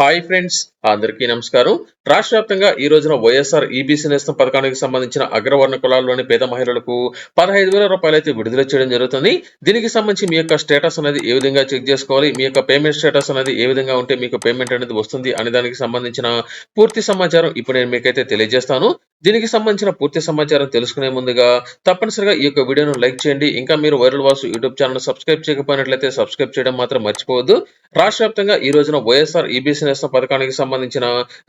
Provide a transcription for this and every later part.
Hi friends అందరికీ నమస్కారం. రాష్ట్ర వ్యాప్తంగా ఈ రోజున వైఎస్ఆర్ ఈబీసీ నేస్తం పథకానికి సంబంధించిన అగ్రవర్ణ కులాల్లోని పేద మహిళలకు పదహైదు వేల రూపాయలు అయితే విడుదల చేయడం జరుగుతుంది. దీనికి సంబంధించి మీ యొక్క స్టేటస్ అనేది ఏ విధంగా చెక్ చేసుకోవాలి? మీ యొక్క పేమెంట్ స్టేటస్ అనేది ఏ విధంగా ఉంటే మీకు పేమెంట్ అనేది వస్తుంది అనే దానికి సంబంధించిన పూర్తి సమాచారం ఇప్పుడు నేను మీకైతే తెలియజేస్తాను. దీనికి సంబంధించిన పూర్తి సమాచారం తెలుసుకునే ముందుగా తప్పనిసరిగా ఈ యొక్క వీడియోను లైక్ చేయండి. ఇంకా మీరు viral Vasu YouTube channel subscribe చేయకపోయినట్లయితే subscribe చేయడం మాత్రం మర్చిపోవద్దు. రాష్ట్ర వ్యాప్తంగా ఈ రోజున వైఎస్ఆర్ ఈబీసీ నేస్తం పథకానికి సంబంధించిన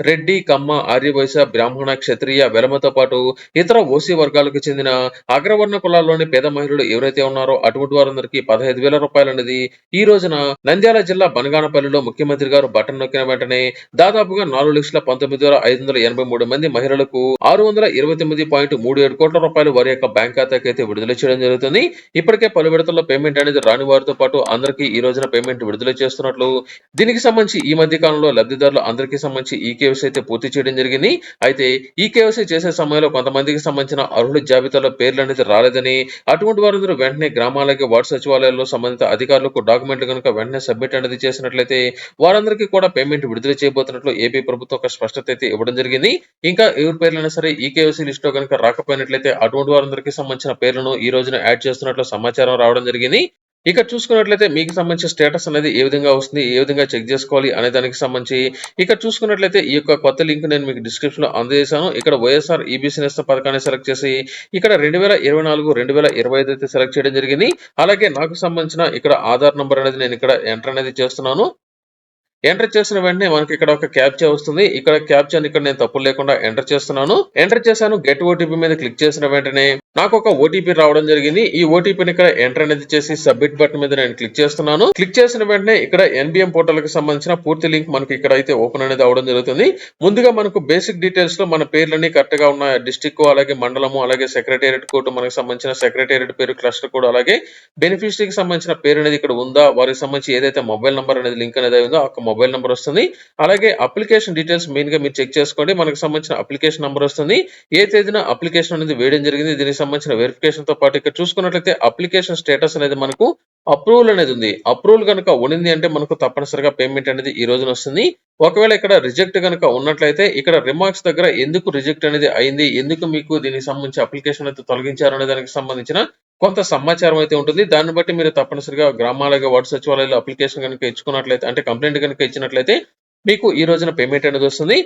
రెడ్డి కమ్మ ఆర్యవైశ్య బ్రాహ్మణ క్షత్రియ వెలమతో పాటు ఇతర ఓసీ వర్గాలకు చెందిన అగ్రవర్ణ కులాల్లోని పేద మహిళలు ఎవరైతే ఉన్నారో అటువంటి వారందరికీ పదహైదు వేల రూపాయలు అనేది ఈ రోజున నంద్యాల జిల్లా బనగానపల్లిలో ముఖ్యమంత్రి గారు బటన్ నొక్కిన వెంటనే దాదాపుగా నాలుగు లక్షల పంతొమ్మిది వేల ఐదు వందల ఎనభై మూడు మంది మహిళలకు ఆరు వందల ఇరవై తొమ్మిది పాయింట్ మూడు ఏడు కోట్ల రూపాయలు వారి యొక్క బ్యాంక్ ఖాతాకి అయితే విడుదల చేయడం జరుగుతుంది. ఇప్పటికే పలు విడతల్లో పేమెంట్ అనేది రాని వారితో పాటు అందరికీ ఈ రోజున పేమెంట్ విడుదల చేస్తున్నట్లు దీనికి సంబంధించి ఈ మధ్య కాలంలో లబ్ధిదారులు అందరికీ సంబంధించి ఈ కేవైసీ అయితే పూర్తి చేయడం జరిగింది. అయితే ఈ కేవైసీ చేసే సమయంలో కొంతమందికి సంబంధించిన అర్హుల జాబితాలో పేర్లు అనేది రాలేదని అటువంటి వారందరూ వెంటనే గ్రామాలకి వార్డు సచివాలయాల్లో సంబంధిత అధికారులకు డాక్యుమెంట్లు కనుక వెంటనే సబ్మిట్ అనేది చేసినట్లయితే వారందరికీ కూడా పేమెంట్ విడుదల చేయబోతున్నట్లు ఏపీ ప్రభుత్వం ఒక స్పష్టత అయితే ఇవ్వడం జరిగింది. ఇంకా ఎవరి పేర్లైనా సరే ఈ కేవైసీ లిస్టులో కనుక రాకపోయినట్లయితే అటువంటి వారందరికీ సంబంధించిన పేర్లను ఈ రోజున యాడ్ చేస్తున్నట్లు సమాచారం రావడం జరిగింది. ఇక చూసుకున్నట్లయితే మీకు సంబంధించిన స్టేటస్ అనేది ఏ విధంగా వస్తుంది ఏ విధంగా చెక్ చేసుకోవాలి అనే దానికి సంబంధించి ఇక చూసుకున్నట్లయితే ఈ యొక్క కొత్త లింక్ నేను మీకు డిస్క్రిప్షన్లో అందజేశాను. ఇక్కడ వైఎస్ఆర్ ఈబీసీ నేస్త పథకాన్ని సెలెక్ట్ చేసి ఇక్కడ రెండు వేల ఇరవై నాలుగు రెండు వేల ఇరవై ఐదు అయితే సెలెక్ట్ చేయడం జరిగింది. అలాగే నాకు సంబంధించిన ఇక్కడ ఆధార్ నంబర్ అనేది నేను ఇక్కడ ఎంటర్ అనేది చేస్తున్నాను. ఎంటర్ చేసిన వెంటనే మనకి ఇక్కడ ఒక క్యాప్చా వస్తుంది. ఇక్కడ క్యాప్చా ఇక్కడ నేను తప్పులు లేకుండా ఎంటర్ చేస్తున్నాను. ఎంటర్ చేశాను. గెట్ ఓటీపీ మీద క్లిక్ చేసిన వెంటనే నాకు ఒక ఓటీపీ రావడం జరిగింది. ఈ ఓటీపీని ఇక్కడ ఎంటర్ అనేది చేసి సబ్మిట్ బటన్ మీద నేను క్లిక్ చేస్తున్నాను. క్లిక్ చేసిన వెంటనే ఇక్కడ ఎన్బిఎం పోర్టల్కి సంబంధించిన పూర్తి లింక్ మనకి ఇక్కడ అయితే ఓపెన్ అనేది అవడం జరుగుతుంది. ముందుగా మనకు బేసిక్ డీటెయిల్స్లో మన పేర్లన్నీ కరెక్ట్గా ఉన్న డిస్టిక్ అలాగే మండలము అలాగే సెక్రటేరియట్ కోడ్ మనకు సంబంధించిన సెక్రటేరియట్ పేరు క్లస్టర్ కోడ్ అలాగే బెనిఫిషరీకి సంబంధించిన పేరు అనేది ఇక్కడ ఉందా వారికి సంబంధించి ఏదైతే మొబైల్ నెంబర్ అనేది లింక్ అనేది ఉందో ఆ మొబైల్ నెంబర్ వస్తుంది. అలాగే అప్లికేషన్ డీటెయిల్స్ మెయిన్గా మీరు చెక్ చేసుకోండి. మనకు సంబంధించిన అప్లికేషన్ నెంబర్ వస్తుంది. ఏ తేదీన అప్లికేషన్ అనేది వేయడం జరిగింది దీనికి సంబంధించిన వెరిఫికేషన్తో పాటు ఇక్కడ చూసుకున్నట్లయితే అప్లికేషన్ స్టేటస్ అనేది మనకు అప్రూవల్ అనేది ఉంది. అప్రూవల్ కనుక ఉన్నింది అంటే మనకు తప్పనిసరిగా పేమెంట్ అనేది ఈ రోజున వస్తుంది. ఒకవేళ ఇక్కడ రిజెక్ట్ కనుక ఉన్నట్లయితే ఇక్కడ రిమార్క్స్ దగ్గర ఎందుకు రిజెక్ట్ అనేది అయింది ఎందుకు మీకు దీనికి సంబంధించి అప్లికేషన్ అయితే తొలగించారు అనే దానికి సంబంధించిన కొంత సమాచారం అయితే ఉంటుంది. దాన్ని బట్టి మీరు తప్పనిసరిగా గ్రామాలగా వార్డు సచివాలయాలు అప్లికేషన్ కనుక ఇచ్చుకున్నట్లయితే అంటే కంప్లైంట్ కనుక ఇచ్చినట్లయితే మీకు ఈ రోజున పేమెంట్ అనేది వస్తుంది.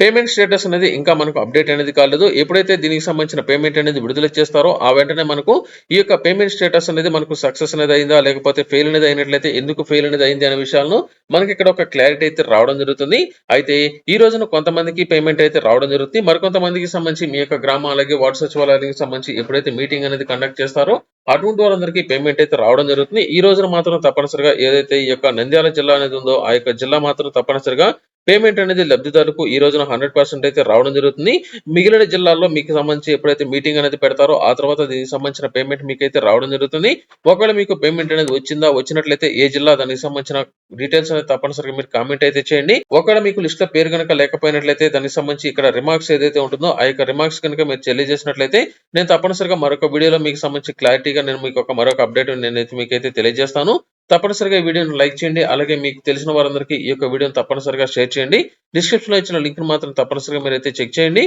పేమెంట్ స్టేటస్ అనేది ఇంకా మనకు అప్డేట్ అనేది కాలేదు. ఎప్పుడైతే దీనికి సంబంధించిన పేమెంట్ అనేది విడుదల చేస్తారో ఆ వెంటనే మనకు ఈ యొక్క పేమెంట్ స్టేటస్ అనేది మనకు సక్సెస్ అనేది అయిందా లేకపోతే ఫెయిల్ అనేది అయినట్లయితే ఎందుకు ఫెయిల్ అనేది అయింది అనే విషయాలను మనకి ఇక్కడ ఒక క్లారిటీ అయితే రావడం జరుగుతుంది. అయితే ఈ రోజున కొంతమందికి పేమెంట్ అయితే రావడం జరుగుతుంది. మరికొంతమందికి సంబంధించి మీ యొక్క గ్రామ అలాగే వార్డు సచివాలయానికి సంబంధించి ఎప్పుడైతే మీటింగ్ అనేది కండక్ట్ చేస్తారో అటువంటి వారందరికీ పేమెంట్ అయితే రావడం జరుగుతుంది. ఈ రోజున మాత్రం తప్పనిసరిగా ఏదైతే ఈ యొక్క నంద్యాల జిల్లా అనేది ఉందో ఆ యొక్క జిల్లా మాత్రం తప్పనిసరిగా పేమెంట్ అనేది లబ్ధిదారులకు ఈ రోజున హండ్రెడ్ పర్సెంట్ అయితే రావడం జరుగుతుంది. మిగిలిన జిల్లాల్లో మీకు సంబంధించి ఎప్పుడైతే మీటింగ్ అనేది పెడతారో ఆ తర్వాత దీనికి సంబంధించిన పేమెంట్ మీకు అయితే రావడం జరుగుతుంది. ఒకవేళ మీకు పేమెంట్ అనేది వచ్చిందా వచ్చినట్లయితే ఏ జిల్లా దానికి సంబంధించిన డీటెయిల్స్ అనేది తప్పనిసరిగా మీరు కామెంట్ అయితే చేయండి. ఒకవేళ మీకు లిస్ట్లో పేరు కనుక లేకపోయినట్లయితే దానికి సంబంధించి ఇక్కడ రిమార్క్స్ ఏదైతే ఉంటుందో ఆ యొక్క రిమార్క్స్ కనుక మీరు తెలియజేసినట్లయితే నేను తప్పనిసరిగా మరొక వీడియోలో మీకు సంబంధించి క్లారిటీగా నేను మీకు ఒక మరొక అప్డేట్ నేనైతే మీకైతే తెలియజేస్తాను. తప్పనిసరిగా ఈ వీడియోని లైక్ చేయండి. అలాగే మీకు తెలిసిన వారందరికీ ఈ యొక్క వీడియోని తప్పనిసరిగా షేర్ చేయండి. డిస్క్రిప్షన్లో ఇచ్చిన లింక్ మాత్రం తప్పనిసరిగా మీరైతే చెక్ చేయండి.